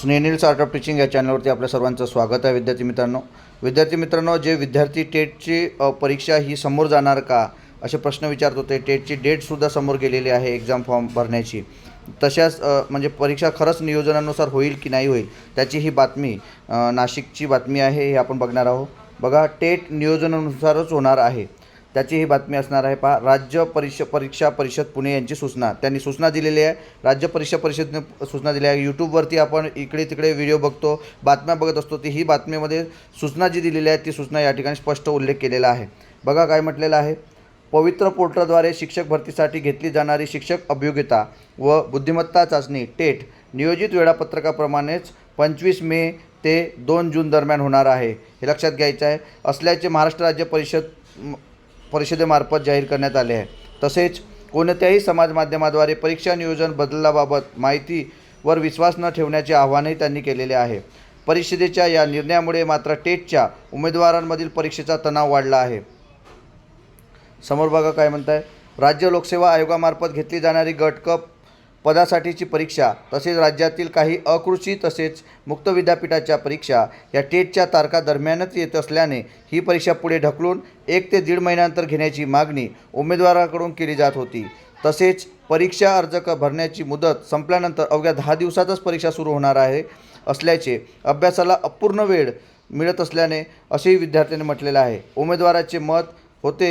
स्नेनिल start of teaching या चॅनलवरती आपल्या सर्वांचं स्वागत आहे. विद्यार्थी मित्रांनो विद्यार्थी मित्रांनो जे विद्यार्थी टेटची परीक्षा ही समोर जाणार का असे प्रश्न विचारत होते. टेटची डेटसुद्धा समोर गेलेली आहे एक्झाम फॉर्म भरण्याची. तशाच म्हणजे परीक्षा खरंच नियोजनानुसार होईल की नाही होईल त्याची ही बातमी नाशिकची बातमी आहे हे आपण बघणार आहोत. बघा टेट नियोजनानुसारच होणार आहे. त्याची ही बातमी असणार आहे. पहा राज्य परिष परीक्षा परिषद पुणे यांची सूचना. त्यांनी सूचना दिलेली आहे. राज्य परीक्षा परिषदने सूचना दिली आहे. यूट्यूबवरती आपण इकडे तिकडे व्हिडिओ बघतो. बातम्या बघत असतो. ती ही बातमीमध्ये सूचना जी दिलेली आहे ती सूचना या ठिकाणी स्पष्ट उल्लेख केलेला आहे. बघा काय म्हटलेलं आहे. पवित्र पोर्टलद्वारे शिक्षक भरतीसाठी घेतली जाणारी शिक्षक अभियोग्यता व बुद्धिमत्ता चाचणी टेट नियोजित वेळापत्रकाप्रमाणेच पंचवीस मे ते दोन जून दरम्यान होणार आहे. हे लक्षात घ्यायचं आहे. असल्याचे महाराष्ट्र राज्य परिषद परिषदेमार्फत जाहीर करण्यात आले आहे. तसेच कोणत्याही समाज माध्यमाद्वारे परीक्षा नियोजन बदलाबाबत माहितीवर विश्वास न ठेवण्याचे आवाहनही त्यांनी केलेले आहे. परिषदेच्या या निर्णयामुळे मात्र टेटच्या उमेदवारांमधील परीक्षेचा तणाव वाढला आहे. समोर बघा काय म्हणताय. राज्य लोकसेवा आयोगामार्फत घेतली जाणारी गट कप पदासाठीची परीक्षा तसेच राज्यातील काही अकृषी तसेच मुक्त विद्यापीठाच्या परीक्षा या टेटच्या तारखा दरम्यानच येत असल्याने ही परीक्षा पुढे ढकलून एक ते दीड महिन्यानंतर घेण्याची मागणी उमेदवाराकडून केली जात होती. तसेच परीक्षा अर्ज क भरण्याची मुदत संपल्यानंतर अवघ्या दहा दिवसातच परीक्षा सुरू होणार आहे असल्याचे अभ्यासाला अपूर्ण वेळ मिळत असल्याने असेही विद्यार्थ्यांनी म्हटलेलं आहे. उमेदवाराचे मत होते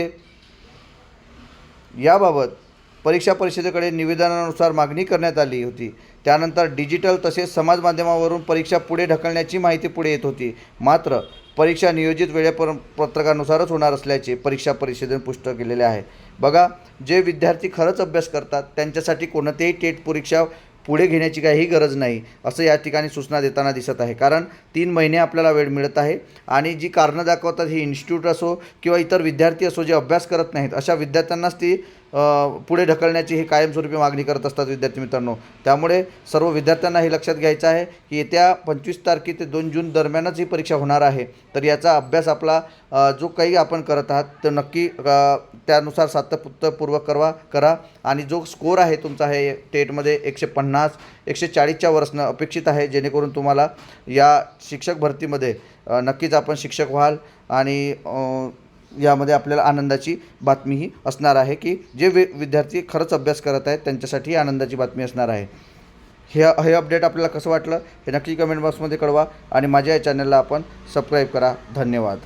याबाबत परीक्षा परिषदेकडे निवेदनानुसार मागणी करण्यात आली होती. त्यानंतर डिजिटल तसेच समाज माध्यमावरून परीक्षा पुढे ढकलण्याची माहिती पुढे येत होती. मात्र परीक्षा नियोजित वेळेपर पत्रकानुसारच होणार असल्याचे परीक्षा परिषदेने पुष्ट केलेले आहे. बघा जे विद्यार्थी खरंच अभ्यास करतात त्यांच्यासाठी कोणतेही टेट परीक्षा पुढे घेण्याची काहीही गरज नाही असं या ठिकाणी सूचना देताना दिसत आहे. कारण तीन महिने आपल्याला वेळ मिळत आहे आणि जी कारणं दाखवतात ही इन्स्टिट्यूट असो किंवा इतर विद्यार्थी असो जे अभ्यास करत नाहीत अशा विद्यार्थ्यांनाच ती पुढे ढकलण्याची ही कायमस्वरूपी मागणी करत असतात विद्यार्थी मित्रांनो. त्यामुळे सर्व विद्यार्थ्यांना हे लक्षात घ्यायचं आहे की येत्या पंचवीस तारखे ते दोन जून दरम्यानच ही परीक्षा होणार आहे. तर याचा अभ्यास आपला जो काही आपण करत आहात तो नक्की त्यानुसार सातत्यपूर्वक करवा करा. आणि जो स्कोर आहे तुमचा हे टेटमध्ये एकशे पन्नास एकशे चाळीसच्या वर असणं अपेक्षित आहे जेणेकरून तुम्हाला या शिक्षक भरतीमध्ये नक्कीच आपण शिक्षक व्हाल आणि यामध्ये आपल्याला आनंदाची बातमीही असणार आहे की जे वि विद्यार्थी खरंच अभ्यास करत आहेत त्यांच्यासाठी आनंदाची बातमी असणार आहे. हे हे अपडेट आपल्याला कसं वाटलं हे नक्की कमेंट बॉक्समध्ये कळवा आणि माझ्या या चॅनलला आपण सबस्क्राईब करा. धन्यवाद.